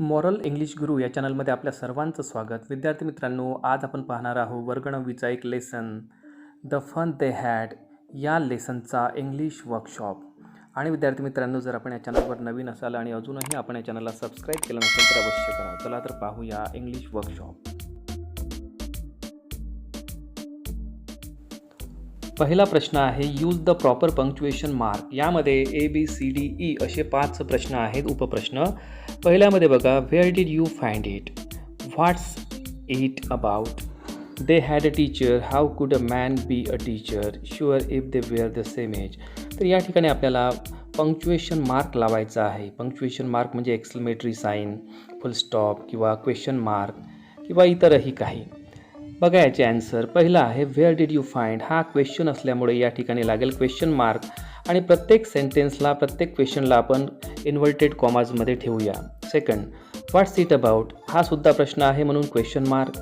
Moral English गुरु या चॅनलमध्ये आपल्या सर्वांचं स्वागत. विद्यार्थी मित्रांनो आज आपण पाहणार आहोत वर्ग नववीचा एक lesson the fun they had या लेसनचा इंग्लिश वर्कशॉप आणि विद्यार्थी मित्रांनो जर आपण या चॅनलवर नवीन असाल आणि अजूनही आपण या चॅनलला सबस्क्राईब केलं नसेल तर अवश्य करा. चला तर पाहूया इंग्लिश वर्कशॉप पहिला प्रश्न आहे use the proper punctuation mark यामध्ये A B C D E असे पाच प्रश्न आहेत उपप्रश्न. पहिल्यामध्ये बघा where did you find it what's it about they had a teacher how could a man be a teacher sure if they were the same age तर या ठिकाणी आपल्याला पंक्च्युएशन मार्क लावायचा आहे. पंक्च्युएशन मार्क म्हणजे एक्सलमेटरी साईन फुल स्टॉप किंवा question mark किंवा इतरही काही. बघा याचे ॲन्सर पहिला आहे व्हेअर डिड यू फाइंड हा क्वेश्चन असल्यामुळे या ठिकाणी लागेल क्वेश्चन मार्क आणि प्रत्येक सेंटेन्सला प्रत्येक क्वेश्चनला आपण इन्व्हर्टेड कॉमाजमध्ये ठेवूया. सेकंड व्हॉट्स इट अबाउट हा सुद्धा प्रश्न आहे म्हणून question mark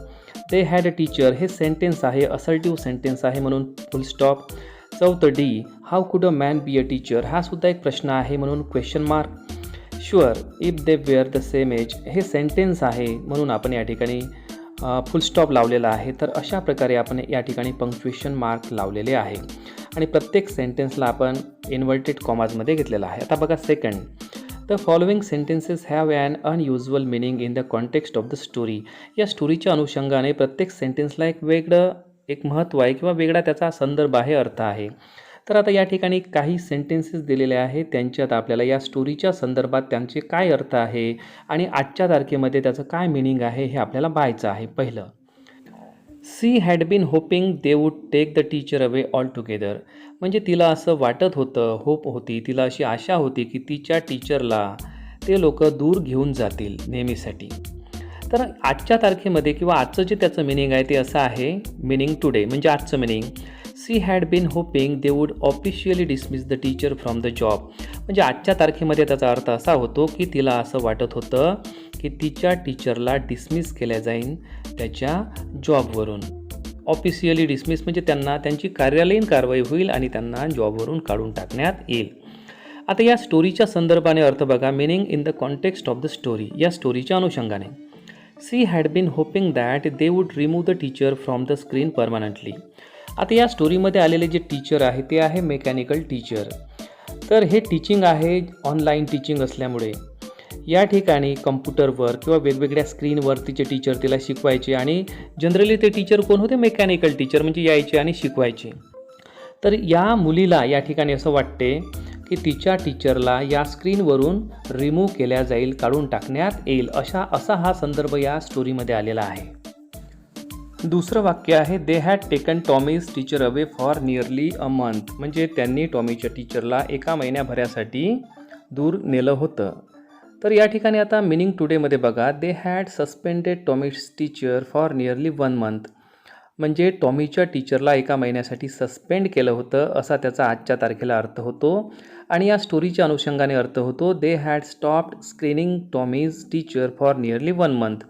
they had a teacher हे सेंटेन्स आहे असल्टिव्ह सेंटेन्स आहे म्हणून फुल स्टॉप चौथं D how could a man B a teacher हा सुद्धा एक प्रश्न आहे म्हणून question mark sure if they were the same age हे सेंटेन्स आहे म्हणून आपण या ठिकाणी फुल स्टॉप लावलेला आहे. तर अशा प्रकारे आपण या ठिकाणी पंक्च्युएशन मार्क लावलेले आहे. आणि प्रत्येक सेंटेन्सला आपण इन्व्हर्टेड कॉमाजमध्ये घेतलेला आहे. आता बघा second the following sentences have an unusual meaning in the context of the story या स्टोरीच्या अनुषंगाने प्रत्येक सेंटेन्सला एक वेगळं एक महत्त्व आहे किंवा वेगळा त्याचा संदर्भ आहे अर्थ आहे. तर आता या ठिकाणी काही सेंटेन्सेस दिलेले आहेत. त्यांच्यात आपल्याला या स्टोरीच्या संदर्भात त्यांचे काय अर्थ आहे आणि आजच्या तारखेमध्ये त्याचं काय मिनिंग आहे हे आपल्याला पाहायचं आहे. पहिलं she had been hoping they would take the teacher away all together म्हणजे तिला असं वाटत होतं होप होती तिला अशी आशा होती की तिच्या टीचरला ते लोक दूर घेऊन जातील नेहमीसाठी. तर आजच्या तारखेमध्ये किंवा आजचं जे त्याचं मिनिंग आहे ते असं आहे मिनिंग टुडे म्हणजे आजचं meaning she had been hoping they would officially dismiss the teacher from the job म्हणजे आजच्या तारखेमध्ये त्याचा अर्थ असा होतो की तिला असं वाटत होतं की तिच्या टीचरला डिसमिस केल्या जाईन त्याच्या जॉबवरून ऑफिशियली डिसमिस म्हणजे त्यांना त्यांची कार्यालयीन कारवाई होईल आणि त्यांना जॉबवरून काढून टाकण्यात येईल. आता या स्टोरीच्या संदर्भाने अर्थ बघा meaning in the context of the story या स्टोरीच्या अनुषंगाने. She had been hoping that they would remove the teacher from the screen permanently आता या स्टोरीमध्ये आलेले जे टीचर आहे ते आहे मेकॅनिकल टीचर तर हे टीचिंग आहे ऑनलाईन टीचिंग असल्यामुळे. या ठिकाणी कम्प्युटरवर किंवा वेगवेगळ्या स्क्रीनवर तिचे टीचर तिला शिकवायचे आणि जनरली ते टीचर कोण होते? मेकॅनिकल टीचर म्हणजे यायचे आणि शिकवायचे. तर या मुलीला या ठिकाणी असं वाटते की तिच्या टीचरला या स्क्रीनवरून रिमूव्ह केल्या जाईल काढून टाकण्यात येईल अशा असा हा संदर्भ या स्टोरीमध्ये आलेला आहे. दुसरं वाक्य आहे they had taken Tommy's teacher away for nearly a month म्हणजे त्यांनी टॉमीच्या टीचरला एका महिन्याभरासाठी दूर नेलं होतं. तर या ठिकाणी आता मिनिंग टुडेमध्ये बघा they had suspended Tommy's teacher for nearly one month म्हणजे टॉमीच्या टीचरला एका महिन्यासाठी सस्पेंड केलं होतं असा त्याचा आजच्या तारखेला अर्थ होतो. आणि या स्टोरीच्या अनुषंगाने अर्थ होतो they had stopped screening Tommy's teacher for nearly one month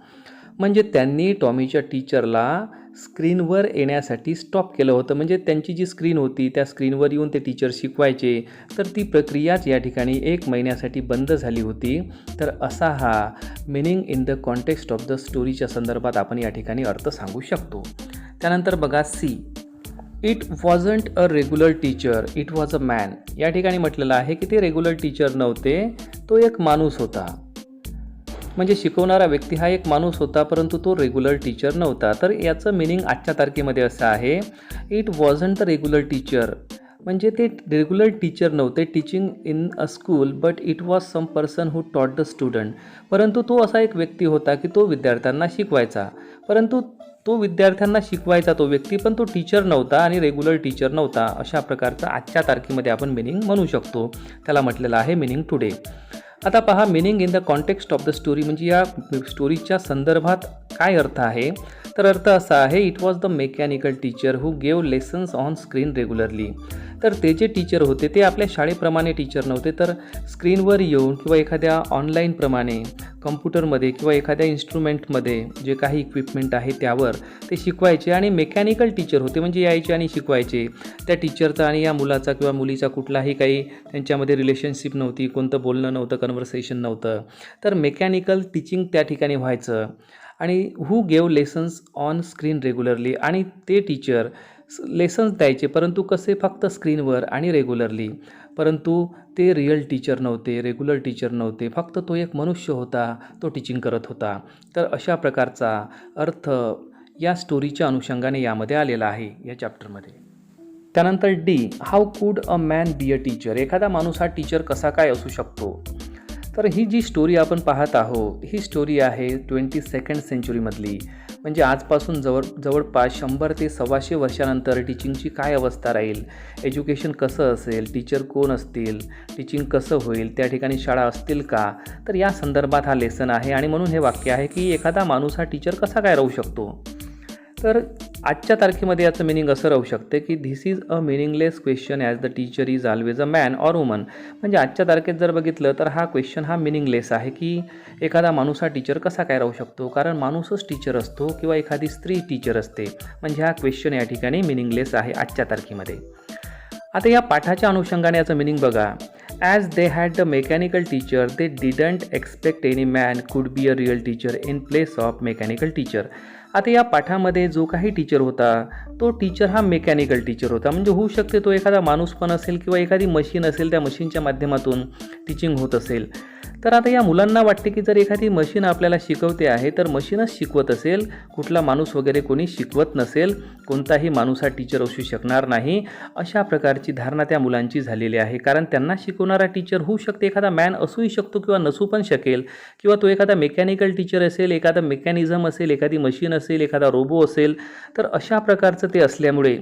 म्हणजे त्यांनी टॉमीच्या टीचरला स्क्रीनवर येण्यासाठी स्टॉप केलं होतं. म्हणजे त्यांची जी स्क्रीन होती त्या स्क्रीनवर येऊन ते टीचर शिकवायचे. तर ती प्रक्रियाच या ठिकाणी एक महिन्यासाठी बंद झाली होती. तर असा हा meaning in the context of the स्टोरीच्या संदर्भात आपण या ठिकाणी अर्थ सांगू शकतो. त्यानंतर बघा see it wasn't a regular teacher it was a man या ठिकाणी म्हटलेलं आहे की ते रेग्युलर टीचर नव्हते तो एक माणूस होता. म्हणजे शिकवणारा व्यक्ती हा एक माणूस होता परंतु तो रेग्युलर टीचर नव्हता. तर याचं मिनिंग आजच्या तारखेमध्ये असं आहे. It wasn't the regular teacher म्हणजे ते रेग्युलर टीचर नव्हते teaching in a school but it was some person who taught the student परंतु तो असा एक व्यक्ती होता की तो विद्यार्थ्यांना शिकवायचा. परंतु तो विद्यार्थ्यांना शिकवायचा तो व्यक्ती पण तो टीचर नव्हता आणि रेग्युलर टीचर नव्हता. अशा प्रकारचा आजच्या तारखेमध्ये आपण मिनिंग म्हणू शकतो. त्याला म्हटलेलं आहे मिनिंग टुडे आता पहा meaning in the context of the story म्हणजे या स्टोरीच्या संदर्भात काय अर्थ आहे? तर अर्थ असा आहे it was the mechanical teacher who gave lessons on screen regularly तर ते जे टीचर होते ते आपल्या शाळेप्रमाणे टीचर नव्हते तर स्क्रीनवर येऊन किंवा एखाद्या ऑनलाईनप्रमाणे कम्प्युटरमध्ये किंवा एखाद्या इन्स्ट्रुमेंटमध्ये जे काही इक्विपमेंट आहे त्यावर ते शिकवायचे आणि मेकॅनिकल टीचर होते म्हणजे यायचे आणि शिकवायचे. त्या टीचरचा आणि या मुलाचा किंवा मुलीचा कुठलाही काही त्यांच्यामध्ये रिलेशनशिप नव्हती कोणतं बोलणं नव्हतं कन्व्हर्सेशन नव्हतं. तर मेकॅनिकल टीचिंग त्या ठिकाणी व्हायचं. आणि who gave lessons on screen regularly आणि ते टीचर लेसन्स द्यायचे परंतु कसे फक्त स्क्रीनवर आणि रेग्युलरली परंतु ते रिअल टीचर नव्हते रेग्युलर टीचर नव्हते. फक्त तो एक मनुष्य होता तो टीचिंग करत होता. तर अशा प्रकारचा अर्थ या स्टोरीच्या अनुषंगाने यामध्ये आलेला आहे या चॅप्टरमध्ये त्यानंतर D how could a man be a teacher एखादा माणूस हा टीचर कसा काय असू शकतो? तर ही जी स्टोरी आपण पाहत आहोत ही स्टोरी आहे ट्वेंटी सेकंड सेंचुरीमधली म्हणजे आजपासून जवळ जवळपास शंभर ते सव्वाशे वर्षानंतर टीचिंगची काय अवस्था राहील? एज्युकेशन कसं असेल? टीचर कोण असतील? टीचिंग कसं होईल? त्या ठिकाणी शाळा असतील का? तर या संदर्भात हा लेसन आहे आणि म्हणून हे वाक्य आहे की एखादा माणूस हा टीचर कसा काय राहू शकतो? तर आजच्या तारखेमध्ये याचं मिनिंग असं राहू शकते की this is a meaningless question as the teacher is always a man or woman म्हणजे आजच्या तारखेत जर बघितलं तर हा क्वेश्चन हा मिनिंगलेस आहे की एखादा माणूस हा टीचर कसा काय राहू शकतो? कारण माणूसच टीचर असतो किंवा एखादी स्त्री टीचर असते. म्हणजे हा क्वेश्चन या ठिकाणी मिनिंगलेस आहे आजच्या तारखेमध्ये. आता या पाठाच्या अनुषंगाने याचं मिनिंग बघा. As they had the mechanical teacher they didn't expect any man could be a real teacher in place of mechanical teacher आता या पाठामध्ये जो काही टीचर होता तो टीचर हा मेकॅनिकल टीचर होता. म्हणजे होऊ शकते तो एखादा माणूस पण असेल किंवा एखादी मशीन असेल त्या मशीनच्या माध्यमातून टीचिंग होत असेल. तर आता या मुलांना वाटते की जर एखादी मशीन आपल्याला शिकवते आहे तर मशीनच शिकवत असेल. कुठला माणूस वगैरे कोणी शिकवत नसेल कोणताही माणूस हा टीचर असू शकणार नाही. अशा प्रकारची धारणा त्या मुलांची झालेली आहे. कारण त्यांना शिकवणारा टीचर होऊ शकते. एखादा मॅन असूही शकतो किंवा नसू पण शकेल. किंवा तो एखादा मेकॅनिकल टीचर असेल एखादा मेकॅनिझम असेल एखादी मशीन असेल एखादा रोबो असेल तर अशा प्रकारचं ते असल्यामुळे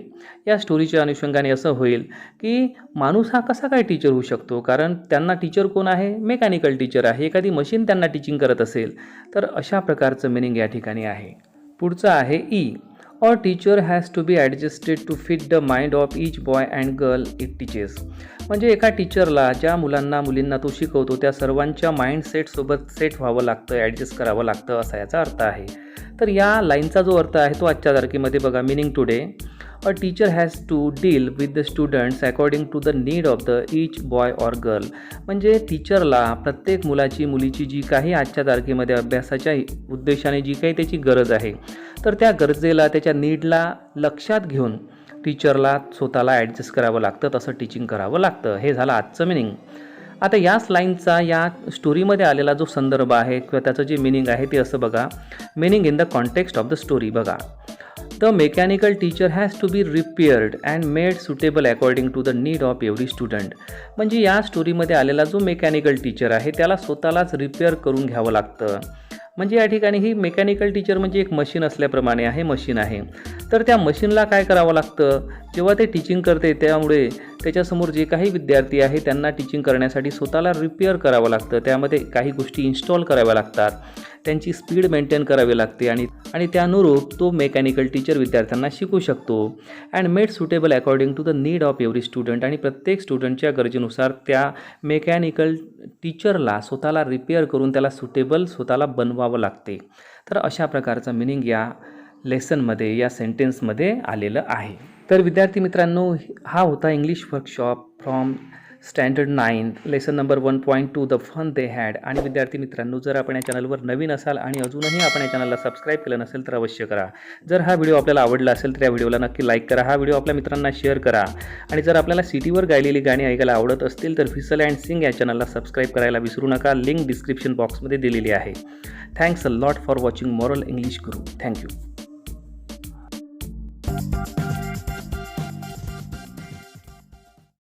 या स्टोरीच्या अनुषंगाने असं होईल की माणूस हा कसा काय टीचर होऊ शकतो? कारण त्यांना टीचर कोण आहे? मेकॅनिकल टीचर आहे एखादी मशीन त्यांना टीचिंग करत असेल तर अशा प्रकारचं मिनिंग या ठिकाणी आहे. पुढचं आहे E or teacher has to be adjusted to fit the mind of each boy and girl it teaches म्हणजे एका टीचरला ज्या मुलांना मुलींना तो शिकवतो त्या सर्वांच्या माइंडसेटसोबत सेट व्हावं लागतं ॲडजस्ट करावं लागतं असा याचा अर्थ आहे. तर या लाईनचा जो अर्थ आहे तो आजच्या तारखेमध्ये बघा meaning today a teacher has to deal with the students according to the need of the each boy or girl म्हणजे टीचरला प्रत्येक मुलाची मुलीची जी काही आजच्या तारखेमध्ये अभ्यासाच्या उद्देशाने जी काही त्याची गरज आहे तर त्या गरजेला त्याच्या नीडला लक्षात घेऊन टीचरला स्वतःला ॲडजस्ट करावं लागतं तसं टीचिंग करावं लागतं. हे झालं आजचं मिनिंग आता याच लाईनचा या स्टोरीमध्ये आलेला जो संदर्भ आहे किंवा त्याचं जे मिनिंग आहे ते असं बघा. Meaning in the context of the story बघा. The mechanical teacher has to be repaired and made suitable according to the need of every student म्हणजे या स्टोरीमध्ये आलेला जो मेकॅनिकल टीचर आहे त्याला स्वतःलाच रिपेअर करून घ्यावं लागतं. म्हणजे या ठिकाणी ही मेकॅनिकल टीचर म्हणजे एक मशीन असल्याप्रमाणे आहे मशीन आहे. तर त्या मशीनला काय करावं लागतं? जेव्हा ते टीचिंग करते त्यामुळे त्याच्यासमोर जे काही विद्यार्थी आहे त्यांना टीचिंग करण्यासाठी स्वतःला रिपेअर करावं लागतं. त्यामध्ये काही गोष्टी इन्स्टॉल कराव्या लागतात. त्यांची स्पीड मेंटेन करावी लागते आणि आणि त्यानुरूप तो मेकॅनिकल टीचर विद्यार्थ्यांना शिकू शकतो. And made suitable according to the need of every student आणि प्रत्येक स्टुडंटच्या गरजेनुसार त्या मेकॅनिकल टीचरला स्वतःला रिपेअर करून त्याला सुटेबल स्वतःला बनवावं लागते. तर अशा प्रकारचं मिनिंग या लेसनमध्ये या सेंटेन्समध्ये आलेलं आहे. तर विद्यार्थी मित्रांनो हा होता English workshop from standard nine lesson number one point two the fun they had. आणि विद्यार्थी मित्रांनो जर आपण या चॅनलवर नवीन असाल आणि अजूनही आपण या चॅनलला सबस्क्राईब केलं नसेल तर अवश्य करा. जर हा व्हिडिओ आपल्याला आवडला असेल तर या व्हिडिओला नक्की लाईक करा. हा व्हिडिओ आपल्या मित्रांना शेअर करा. आणि जर आपल्याला सिटीवर गायलेली गाणी ऐकायला आवडत असतील तर व्हिसल अँड सिंग या चॅनलला सबस्क्राईब करायला विसरू नका. लिंक डिस्क्रिप्शन बॉक्समध्ये दिलेली आहे. Thanks a lot for watching moral English guru thank you